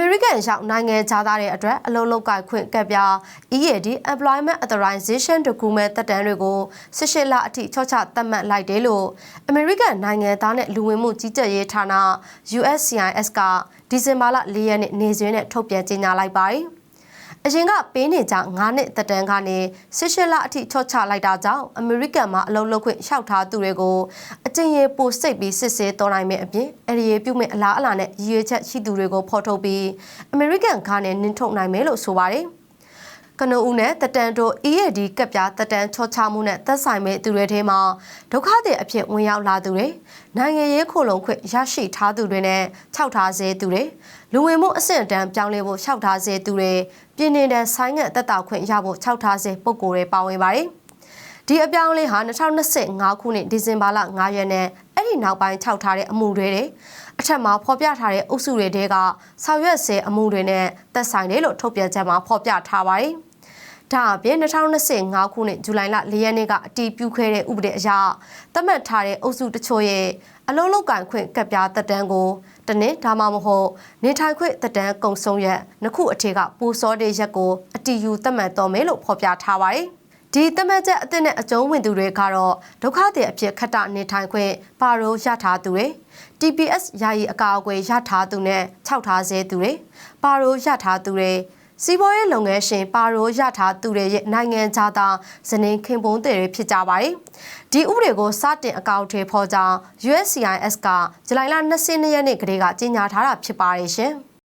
မေရိကန်ရောက်နိုင်ငံခြားသားတွေအတွက်အလုပ်လုပ်ကိုင်ခွင့်ကပ်ပြ EAD Employment Authorization Document တက်တမ်းတွေကို18လအထိချော့ချသတ်မှတ်လိုက်တယ်လို့အမေရိကန်နိုင်ငံသားနဲ့လူဝင်မှုကြီးကြပ်ရေးဌာန USCIS ကဒီဇင်ဘာလ4ရက်နေ့နေ့စွဲနဲ့ထုတ်ပြန်ကြေညာလိုက်ပါတယ်။ အရင်ကပေးနေကြ9နှစ်သက်တမ်းကနေ18လအထိချော့ချလိုက်တာကြောင့်အမေရိကန်မှာအလုပ်လုပ်ခွင့်လျှောက်ထားသူတွေကိုအကျဉ်းရေးပိုစိတ်ပြီးစစ်ဆေးတော်နိုင်မယ့်အပြင်အရေးပြုမဲ့အလားအလာနဲ့ရည်ရွယ်ချက်ရှိသူတွေကိုဖော်ထုတ်ပြီးအမေရိကန်ကားနဲ့နင်းထုတ်နိုင်မယ်လို့ဆိုပါတယ် ကနဦးနဲ့တတန်တို့ EAD ကပ်ပြတတန်ချောချမှုနဲ့သက်ဆိုင်မဲ့သူတွေထဲမှာဒုက္ခသည်အဖြစ်ဝင်ရောက်လာသူတွေနိုင်ငံရေးခိုလုံခွင့်ရရှိထားသူတွေနဲ့ခြောက်ထားစေသူတွေလူဝင်မှုအဆင့်အတန်းပြောင်းလဲဖို့ခြောက်ထားစေသူတွေပြည်နေတဲ့ဆိုင်းငံ့တက်တာခွင့်ရဖို့ခြောက်ထားစေပုံကိုယ်တွေပါဝင်ပါတယ်ဒီအပြောင်းလဲဟာ2025ခုနှစ်ဒီဇင်ဘာလ9ရက်နေ့အဲ့ဒီနောက်ပိုင်းခြောက်ထားတဲ့အမှုတွေအထက်မှာဖော်ပြထားတဲ့အုပ်စုတွေတဲကဆောင်ရွက်စေအမှုတွေနဲ့သက်ဆိုင်တယ်လို့ထုတ်ပြန်ချက်မှာဖော်ပြထားပါတယ်။ ဒါအပြင်2025ခုနှစ်ဇူလိုင်လ၄ရက်နေ့ကအတည်ပြုခဲ့တဲ့ဥပဒေအရသတ်မှတ်ထားတဲ့အုပ်စုတချို့ရဲ့အလုံးလောက်ကန်ခွင့်ကပ်ပြားတက်တန်းကိုတနင်ဒါမှမဟုတ်နေထိုင်ခွင့်တက်တန်းကုံဆုံးရက်နှစ်ခုအထက်ကပူစောတဲ့ရက်ကိုအတီယူသတ်မှတ်တော်မယ်လို့ဖော်ပြထားပါတယ်။ဒီသတ်မှတ်ချက်အသစ်နဲ့အကျုံးဝင်သူတွေကတော့ဒုက္ခသည်အဖြစ်ခက်တနေထိုင်ခွင့်ပါရိုးရထားသူတွေ TPS ယာယီအကာအကွယ်ရထားသူနဲ့ခြောက်ထားစေသူတွေပါရိုးရထားသူတွေ စီးပွားရေးလုပ်ငန်းရှင်ပါရိုးရထားသူတွေရဲ့နိုင်ငံခြားသားဇနီးခင်ပွန်းတွေဖြစ်ကြပါတယ်။ဒီဥပဒေကိုစတင်အကောင့်ထဲဖော်ကြောင်း USCIS ကဇူလိုင်လ22ရက်နေ့ကလေးကကြေညာထားတာဖြစ်ပါတယ်ရှင်။